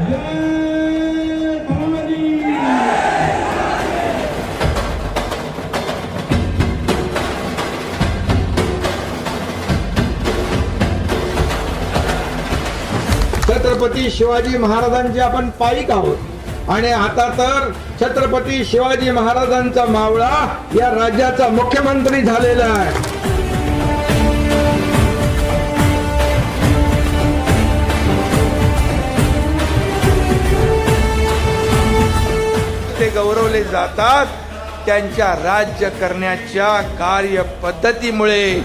छत्रपती शिवाजी महाराजांचे आपण पायिक आहोत? आणि आता तर छत्रपती शिवाजी महाराजांचा मावळा या राज्याचा मुख्यमंत्री झालेला आहे. ते गौरवले जातात त्यांच्या राज्य करण्याच्या कार्यपद्धतीमुळे.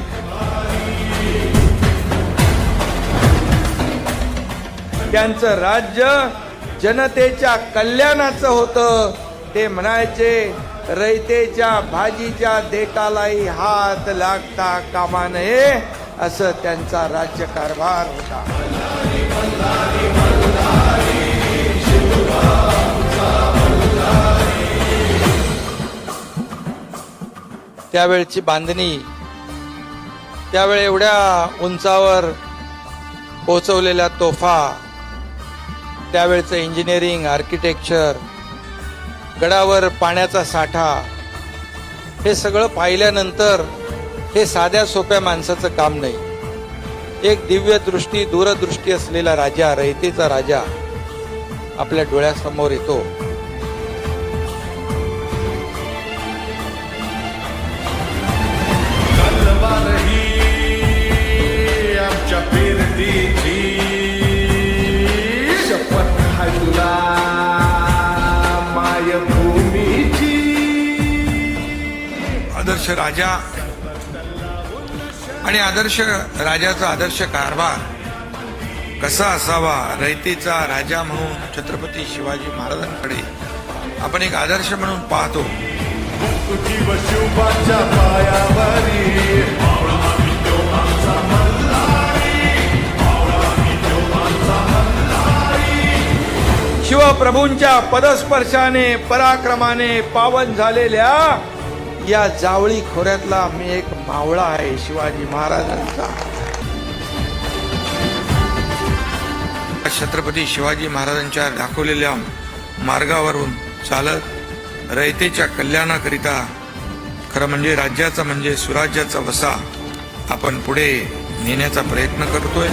त्यांचं राज्य जनतेच्या कल्याणाचं होतं. ते म्हणायचे रयतेच्या भाजीच्या देटालाही हात लागता कामा नये असं त्यांचा राज्यकारभार होता. त्यावेळची बांधणी त्यावेळी एवढ्या उंचावर पोचवलेल्या तोफा त्यावेळचं इंजिनिअरिंग आर्किटेक्चर गडावर पाण्याचा साठा हे सगळं पाहिल्यानंतर हे साध्या सोप्या माणसाचं काम नाही. एक दिव्य दृष्टी दूरदृष्टी असलेला राजा रयतेचा राजा आपल्या डोळ्यासमोर येतो. आदर्श राजा आणि आदर्श राजाचा आदर्श कारभार कसा असावा? रयतेचा राजा म्हणून छत्रपती शिवाजी महाराजांकडे आपण एक आदर्श म्हणून पाहतो. शिवप्रभूंच्या पदस्पर्शाने पराक्रमाने पावन झालेल्या या जावळी खोऱ्यातला मी एक मावळा आहे शिवाजी महाराजांचा. छत्रपती शिवाजी महाराजांच्या दाखवलेल्या मार्गावरून चालत रयतेच्या कल्याणाकरिता खरं म्हणजे राज्याचा म्हणजे सुराज्याचा वसा आपण पुढे नेण्याचा प्रयत्न करतोय.